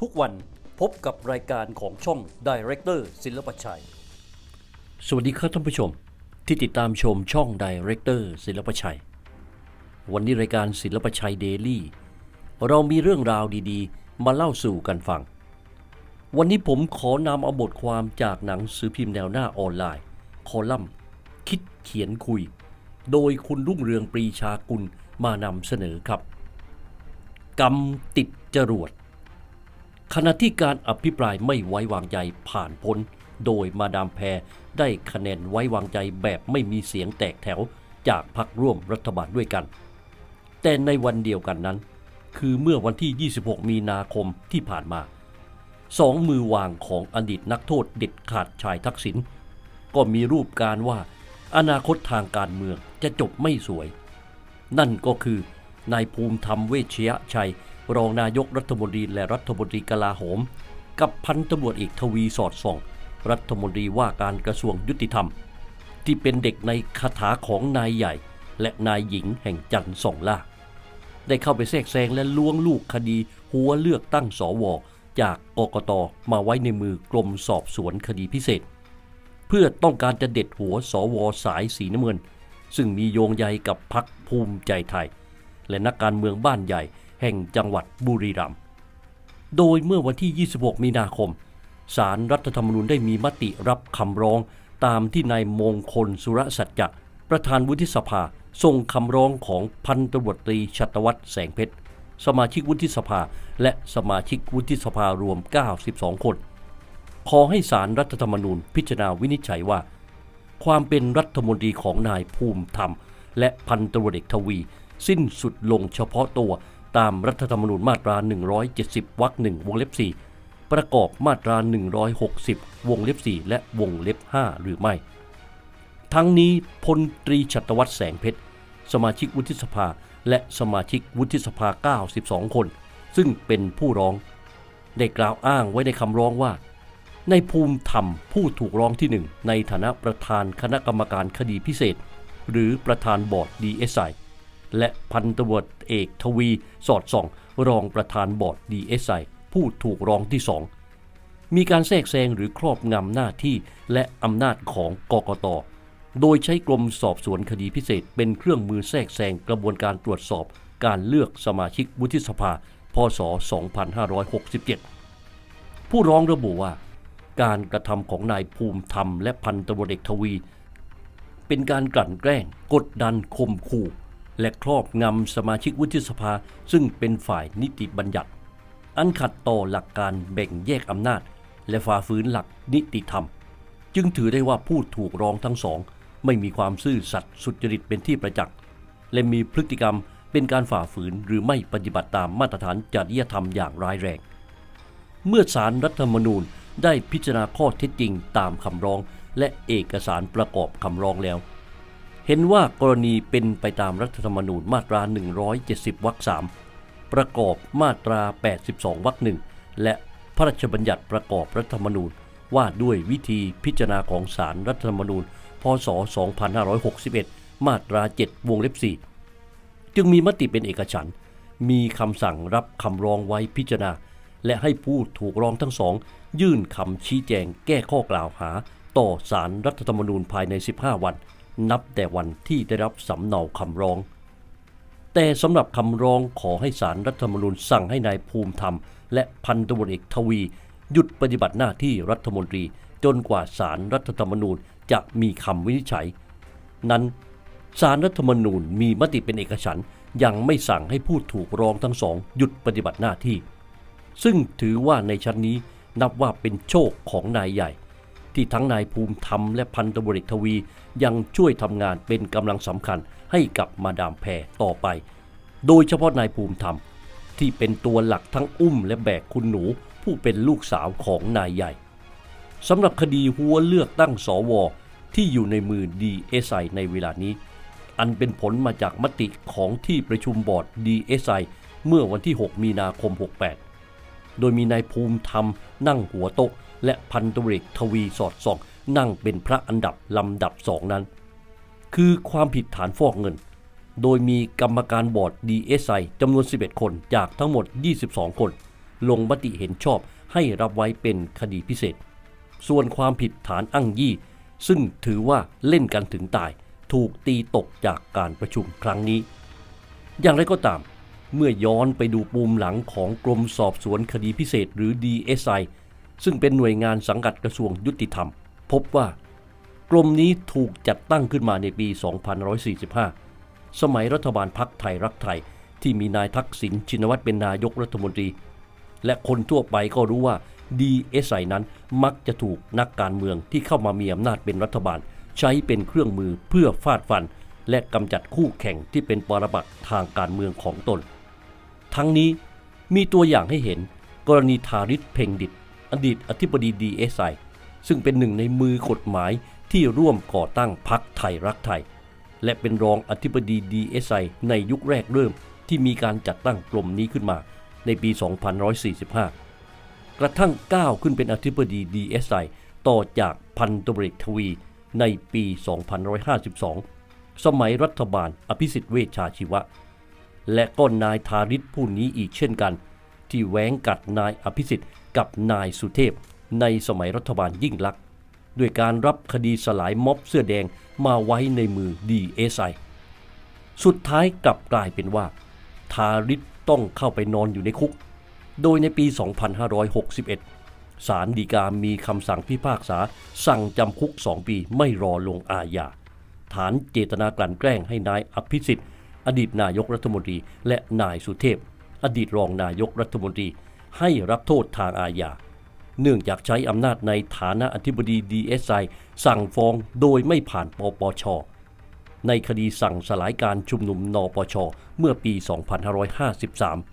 ทุกวันพบกับรายการของช่อง Director ศิลปชัย สวัสดีครับท่านผู้ชม ที่ติดตามชมช่อง Director ศิลปชัย วันนี้รายการศิลปชัยเดลี่เรามีเรื่องราวดีๆ มาเล่าสู่กันฟัง วันนี้ผมขอนำเอาบทความจากหนังสือพิมพ์แนวหน้าออนไลน์ คอลัมน์ คิดเขียนคุย โดยคุณรุ่งเรืองปรีชากุลมานำเสนอครับ กรรมติดจรวด ขณะที่การอภิปรายไม่ไว้วางใจผ่านพ้น โดยมาดามแพรได้คะแนนไว้วางใจแบบไม่มีเสียงแตกแถวจากพรรคร่วมรัฐบาลด้วยกัน แต่ในวันเดียวกันนั้น คือเมื่อวันที่ 26 มีนาคมที่ผ่านมา สองมือวางของอดีตนักโทษเด็ดขาดชายทักษิณก็มีรูปการว่า อนาคตทางการเมืองจะจบไม่สวย นั่นก็คือนายภูมิธรรมเวชยชัย รองนายกรัฐมนตรีและรัฐมนตรีกลาโหม กับพันตำรวจเอกทวีสอดส่อง รัฐมนตรีว่าการกระทรวงยุติธรรม ที่เป็นเด็กในคาถาของนายใหญ่ และนายหญิงแห่งจันทร์สองล่า ได้เข้าไปแทรกแซงและล้วงลูกคดีหัวเลือกตั้งสวจากกกตมาไว้ในมือกรมสอบสวนคดีพิเศษ เพื่อต้องการจะเด็ดหัวสวสายสีน้ำเงิน ซึ่งมีโยงใยกับพักภูมิใจไทย และนักการเมืองบ้านใหญ่ แห่งจังหวัดบุรีรัมย์ โดยเมื่อวันที่ 26 มีนาคม สารรัฐธรรมนูญได้มีมติรับคำร้องตามที่นายมงคลสุรสัจจะประธานวุฒิสภาส่งคำร้องของพันตำรวจตรีชัตวัฒน์แสงเพชร สมาชิกวุฒิสภา และสมาชิกวุฒิสภารวม 92 คน ขอให้สารรัฐธรรมนูญพิจารณาวินิจฉัยว่า ความเป็นรัฐมนตรีของนายภูมิธรรม และพันตำรวจเอกทวี สิ้นสุดลงเฉพาะตัว ตามรัฐธรรมนูญมาตรา 170 วรรคหนึ่งวงเล็บ 4 ประกอบมาตรา 160 วงเล็บ 4 และวงเล็บ 5 หรือไม่ ทั้งนี้พลตรีชัตวัฒน์แสงเพชร สมาชิกวุฒิสภา และสมาชิกวุฒิสภา 92 คน ซึ่งเป็นผู้ร้อง ได้กล่าวอ้างไว้ในคำร้องว่า ในภูมิธรรมผู้ถูกร้องที่หนึ่งในฐานะประธานคณะกรรมการคดีพิเศษ หรือประธานบอร์ด DSI และพันตำรวจเอกทวีสอดส่อง รองประธานบอร์ด DSI ผู้ถูกร้องที่สองมีการแทรกแซงหรือครอบงำหน้าที่และอำนาจของกกต โดยใช้กรมสอบสวนคดีพิเศษ เป็นเครื่องมือแทรกแซงกระบวนการตรวจสอบ การเลือกสมาชิกวุฒิสภา พศ 2567 ผู้ร้องระบุว่า การกระทำของนายภูมิธรรมและพันตำรวจเอกทวี เป็นการกลั่นแกล้ง กดดันข่มขู่ และครอบงำสมาชิกวุฒิสภาซึ่งเป็นฝ่ายนิติบัญญัติ อันขัดต่อหลักการแบ่งแยกอำนาจ และฝ่าฝืนหลักนิติธรรม จึงถือได้ว่าผู้ถูกร้องทั้งสอง ไม่มีความซื่อสัตย์สุจริตเป็นที่ประจักษ์ และมีพฤติกรรมเป็นการฝ่าฝืนหรือไม่ปฏิบัติตามมาตรฐานจริยธรรมอย่างร้ายแรง เมื่อสารรัฐธรรมนูญได้พิจารณาข้อเท็จจริงตามคำร้อง และเอกสารประกอบคำร้องแล้ว เห็นว่ากรณีเป็นไปตามรัฐธรรมนูญมาตรา 170 วรรค3ประกอบมาตรา 82 วรรคหนึ่งและพระราชบัญญัติประกอบรัฐธรรมนูญว่าด้วยวิธีพิจารณาของศาลรรัฐธรรมนูญ พศ 2561 มาตรา 7 วงเล็บ 4 จึงมีมติเป็นเอกฉันท์มีคำสั่งรับคำร้องไว้พิจารณา และให้ผู้ถูกร้องทั้งสอง ยื่นคำชี้แจงแก้ข้อกล่าวหา ต่อศาลรรัฐธรรมนูญภายใน 15 วัน นับแต่วันที่ได้รับสำเนาคำร้อง แต่สำหรับคำร้องขอให้ศารรัฐธรรมนูญสั่งให้นายภูมิธรรม และพันตำรวจเอกทวี หยุดปฏิบัติหน้าที่รัฐมนตรี จนกว่าศารรัฐธรรมนูญจะมีคำวินิจฉัย นั้นศารรัฐธรรมนูญมีมติเป็นเอกฉันยังไม่สั่งให้ผู้ถูกร้องทั้งสองหยุดปฏิบัติหน้าที่ ซึ่งถือว่าในชั้นนี้นับว่าเป็นโชคของนายใหญ่ ที่ทั้งนายภูมิธรรมและพันตำรวจเอกทวี ยังช่วยทำงานเป็นกำลังสำคัญให้กับมาดามแพรต่อไป โดยเฉพาะนายภูมิธรรม ที่เป็นตัวหลักทั้งอุ้มและแบกคุณหนู ผู้เป็นลูกสาวของนายใหญ่สำหรับคดีหัวเลือกตั้งสวที่อยู่ในมือ DSI ในเวลานี้ อันเป็นผลมาจากมติของที่ประชุมบอร์ด DSI เมื่อวันที่ 6 มีนาคม 68 โดยมีนายภูมิธรรมนั่งหัวโต๊ะ และพันตำรวจเอกทวีสอดส่อง นั่งเป็นพระอันดับลำดับสองนั้น คือความผิดฐานฟอกเงิน โดยมีกรรมการบอร์ด DSI จำนวน 11 คนจากทั้งหมด 22 คน ลงมติเห็นชอบให้รับไว้เป็นคดีพิเศษ ส่วนความผิดฐานอ้างยี่ ซึ่งถือว่าเล่นกันถึงตาย ถูกตีตกจากการประชุมครั้งนี้ อย่างไรก็ตามเมื่อย้อนไปดูปูมหลังของกรมสอบสวนคดีพิเศษหรือ DSI ซึ่งเป็นหน่วยงานสังกัดกระทรวงยุติธรรม พบว่ากรมนี้ถูกจัดตั้งขึ้นมาในปี 2545 สมัยรัฐบาลพักไทยรักไทยที่มีนายทักษิณชินวัตรเป็นนายกรัฐมนตรี และคนทั่วไปก็รู้ว่า DSI นั้นมักจะถูกนักการเมืองที่เข้ามามีอำนาจเป็นรัฐบาล ใช้เป็นเครื่องมือเพื่อฟาดฟัน และกำจัดคู่แข่งที่เป็นปรปักษ์ทางการเมืองของตน ทั้งนี้มีตัวอย่างให้เห็นกรณีทาริศเพ่งดิต อดีตอธิบดี DSI ซึ่งเป็นหนึ่งในมือกฎหมายที่ร่วมก่อตั้งพักไทยรักไทย และเป็นรองอธิบดี DSI ในยุคแรกเริ่มที่มีการจัดตั้งกลุ่มนี้ขึ้นมาในปี 2145 กระทั่งก้าวขึ้นเป็นอธิบดี DSI ต่อจากพันตำรวจทวีในปี2552 สมัยรัฐบาลอภิสิทธิ์เวชชาชีวะ และก็นายทาริศผู้นี้อีกเช่นกัน ที่แหวงกัดนายอภิสิทธิ์กับนายสุเทพ ในสมัยรัฐบาลยิ่งลักษณ์ด้วยการรับคดีสลายม็อบเสื้อแดงมาไว้ในมือ DSI สุดท้ายกลับกลายเป็นว่า ทาริศต้องเข้าไปนอนอยู่ในคุก โดยในปี 2561 ศาลฎีกามีคำสั่งพิพากษา สั่งจำคุก 2 ปีไม่รอลงอาญาฐานเจตนากลั่นแกล้งให้นายอภิสิทธิ์ อดีตนายกรัฐมนตรี และนายสุเทพ อดีตรองนายกรัฐมนตรีให้รับโทษทางอาญา เนื่องจากใช้อำนาจในฐานะอธิบดี DSI สั่งฟ้องโดยไม่ผ่านปปช ในคดีสั่งสลายการชุมนุมนปช เมื่อปี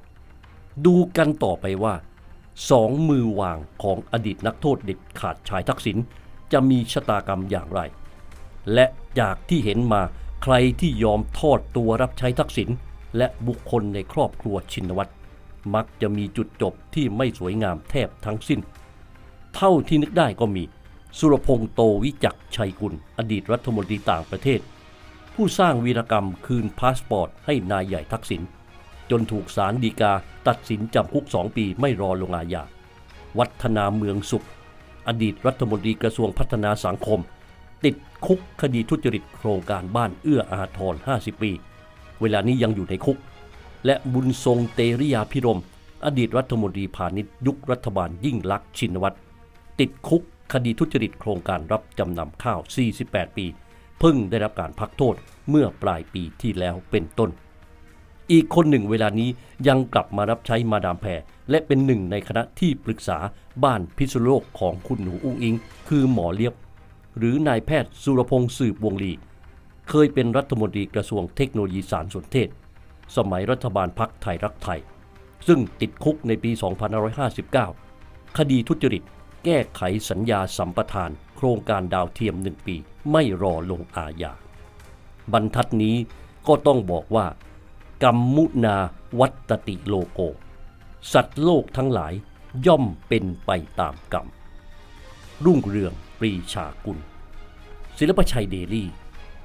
2553 ดูกันต่อไปว่าสองมือวางของอดีตนักโทษเด็ดขาดชายทักษิณจะมีชะตากรรมอย่างไร และจากที่เห็นมาใครที่ยอมทอดตัวรับใช้ทักษิณ และบุคคลในครอบครัวชินวัตรมักจะมีจุดจบที่ไม่สวยงามแทบทั้งสิ้น เท่าที่นึกได้ก็มี สุรพงษ์โตวิจักชัยกุล อดีตรัฐมนตรีต่างประเทศ ผู้สร้างวีรกรรมคืนพาสปอร์ตให้นายใหญ่ทักษิณจนถูกศาลฎีกาตัดสินจำคุกสองปีไม่รอลงอาญาวัฒนาเมืองสุข อดีตรัฐมนตรีกระทรวงพัฒนาสังคม ติดคุกคดีทุจริตโครงการบ้านเอื้ออาทร 50 ปี เวลานี้ยังอยู่ในคุก และบุญทรงเตริยาพิรม อดีตรัฐมนตรีพาณิชย์ยุครัฐบาลยิ่งลักษณ์ชินวัตรติดคุกคดีทุจริตโครงการรับจำนำข้าว 48 ปี เพิ่งได้รับการพักโทษเมื่อปลายปีที่แล้วเป็นต้น อีกคนหนึ่งเวลานี้ยังกลับมารับใช้มาดามแพรและเป็นหนึ่งในคณะที่ปรึกษาบ้านพิษณุโลกของคุณหนูอุ้งอิง คือหมอเลียบ หรือนายแพทย์สุรพงษ์สืบวงลี เคยเป็นรัฐมนตรีกระทรวงเทคโนโลยีสารสนเทศ สมัยรัฐบาลพักไทยรักไทย ซึ่งติดคุกในปี 2559 คดีทุจริต แก้ไขสัญญาสัมปทาน โครงการดาวเทียมหนึ่งปี ไม่รอลงอาญา บรรทัดนี้ก็ต้องบอกว่า กรรมมุนาวัตติโลโก สัตว์โลกทั้งหลายย่อมเป็นไปตามกรรม รุ่งเรืองปรีชากุล ศิลปชัยเดลี่